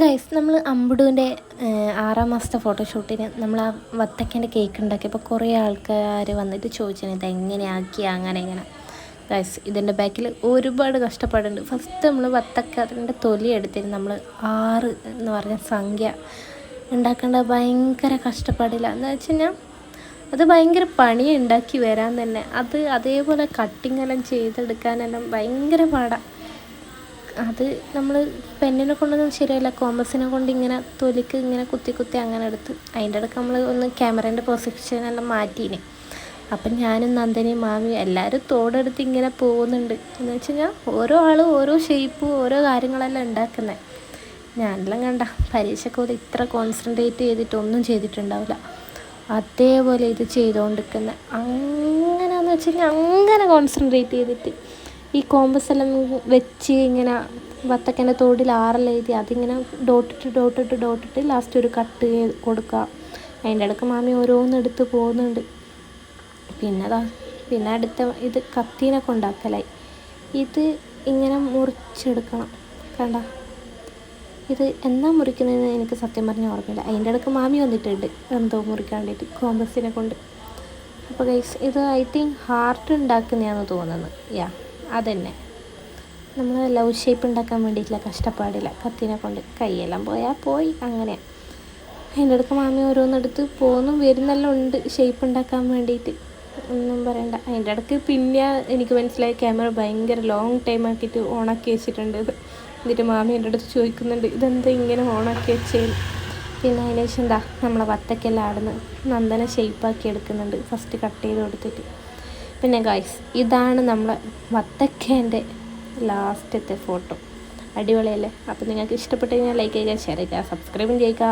Guys നമ്മൾ അമ്പുടുവിന്റെ ആറാം മാസത്തെ ഫോട്ടോഷൂട്ടിന് നമ്മൾ ആ വത്തക്കന്റെ കേക്ക് ഉണ്ടാക്കിയപ്പോൾ കുറേ ആൾക്കാർ വന്നിട്ട് ചോദിച്ചത് ഇത് എങ്ങനെയാക്കി അങ്ങനെ ഇങ്ങനെ. ഗൈസ് ഇതിന്റെ ബാക്കിൽ ഒരുപാട് കഷ്ടപ്പാടുണ്ട്. ഫസ്റ്റ് നമ്മൾ വത്തക്കാരന്റെ തൊലി എടുത്തിട്ട് നമ്മൾ ആറ് എന്ന് പറഞ്ഞ സംഖ്യ ഉണ്ടാക്കേണ്ട ഭയങ്കര കഷ്ടപ്പാടില്ല. എന്ന് വെച്ച് കഴിഞ്ഞാൽ അത് ഭയങ്കര പണി ഉണ്ടാക്കി വരാൻ തന്നെ. അത് അതേപോലെ കട്ടിങ് എല്ലാം ചെയ്തെടുക്കാനെല്ലാം ഭയങ്കര പാടാണ് അത് നമ്മൾ പെന്നിനെ കൊണ്ടൊന്നും ശരിയല്ല കോമ്പസിനെ കൊണ്ട് ഇങ്ങനെ തൊലിക്ക് ഇങ്ങനെ കുത്തി കുത്തി അങ്ങനെ എടുത്ത് അതിന്റെ ഇടയ്ക്ക് നമ്മൾ ഒന്ന് ക്യാമറേന്റെ പൊസിഷനെല്ലാം മാറ്റീനെ. അപ്പം ഞാനും നന്ദനയും മാമിയും എല്ലാവരും തോടെടുത്ത് ഇങ്ങനെ പോകുന്നുണ്ട്. എന്ന് വെച്ച് കഴിഞ്ഞാൽ ഓരോ ആളും ഓരോ ഷേപ്പും ഓരോ കാര്യങ്ങളെല്ലാം ഉണ്ടാക്കുന്നത് ഞാനെല്ലാം കണ്ട പരീക്ഷയ്ക്ക് പോലെ ഇത്ര കോൺസെൻട്രേറ്റ് ചെയ്തിട്ട് ഒന്നും ചെയ്തിട്ടുണ്ടാവില്ല. അതേപോലെ ഇത് ചെയ്തുകൊണ്ടിരിക്കുന്നത് അങ്ങനെയാണെന്ന് വെച്ച് കഴിഞ്ഞാൽ അങ്ങനെ കോൺസെൻട്രേറ്റ് ചെയ്തിട്ട് ഈ കോമ്പസ് എല്ലാം വെച്ച് ഇങ്ങനെ വത്തക്കന്റെ തോടിൽ ആറെല്ലാം എഴുതി അതിങ്ങനെ ഡോട്ടിട്ട് ഡോട്ടിട്ട് ഡോട്ടിട്ട് ലാസ്റ്റ് ഒരു കട്ട് കൊടുക്കുക. അതിന്റെ ഇടയ്ക്ക് മാമി ഓരോന്നെടുത്ത് പോകുന്നുണ്ട്. പിന്നെ അതാ പിന്നെ അടുത്ത ഇത് കത്തീനെ കൊണ്ടാക്കലായി ഇത് ഇങ്ങനെ മുറിച്ചെടുക്കണം. കണ്ട? ഇത് എന്നാ മുറിക്കുന്നതെന്ന് എനിക്ക് സത്യം പറഞ്ഞാൽ ഓർമ്മയില്ല. അതിന്റെ ഇടയ്ക്ക് മാമി വന്നിട്ടുണ്ട് എന്തോ മുറിക്കാൻ വേണ്ടിയിട്ട് കോമ്പസിനെ കൊണ്ട്. അപ്പോൾ ഗൈസ് ഇത് ഐ തിങ്ക് ഹാർട്ട് ഉണ്ടാക്കുന്നതാണെന്ന് തോന്നുന്നത് യാ അതന്നെ. നമ്മൾ ലവ് ഷേപ്പ് ഉണ്ടാക്കാൻ വേണ്ടിയിട്ടുള്ള കഷ്ടപ്പാടില്ല. കത്തിനെ കൊണ്ട് കൈയെല്ലാം പോയാൽ പോയി അങ്ങനെ. അതിന്റെ അടുത്ത് മാമി ഓരോന്നെടുത്ത് പോന്നും വരുന്നെല്ലാം ഉണ്ട് ഷേപ്പ് ഉണ്ടാക്കാൻ വേണ്ടിയിട്ട്. ഒന്നും പറയണ്ട. അതിന്റെ ഇടയ്ക്ക് പിന്നെ എനിക്ക് മനസ്സിലായി ക്യാമറ ഭയങ്കര ലോങ് ടൈം ആക്കിയിട്ട് ഓണാക്കി വെച്ചിട്ടുണ്ട് ഇത്. എന്നിട്ട് മാമി എന്റെ അടുത്ത് ചോദിക്കുന്നുണ്ട് ഇതെന്താ ഇങ്ങനെ ഓണാക്കി വെച്ചേ പിന്നെ അതിന് ശേഷം എന്താ നമ്മളെ വത്തക്കെല്ലാം ആടുന്ന് നന്ദന ഷേപ്പാക്കി എടുക്കുന്നുണ്ട്. ഫസ്റ്റ് കട്ട് ചെയ്ത് കൊടുത്തിട്ട്. പിന്നെ ഗൈസ് ഇതാണ് നമ്മളെ വത്തക്കേന്റെ ലാസ്റ്റത്തെ ഫോട്ടോ അടിപൊളിയല്ലേ? അപ്പോൾ നിങ്ങൾക്ക് ഇഷ്ടപ്പെട്ടു കഴിഞ്ഞാൽ ലൈക്ക് ചെയ്യുക ഷെയർ ചെയ്യുക സബ്സ്ക്രൈബും ചെയ്യുക.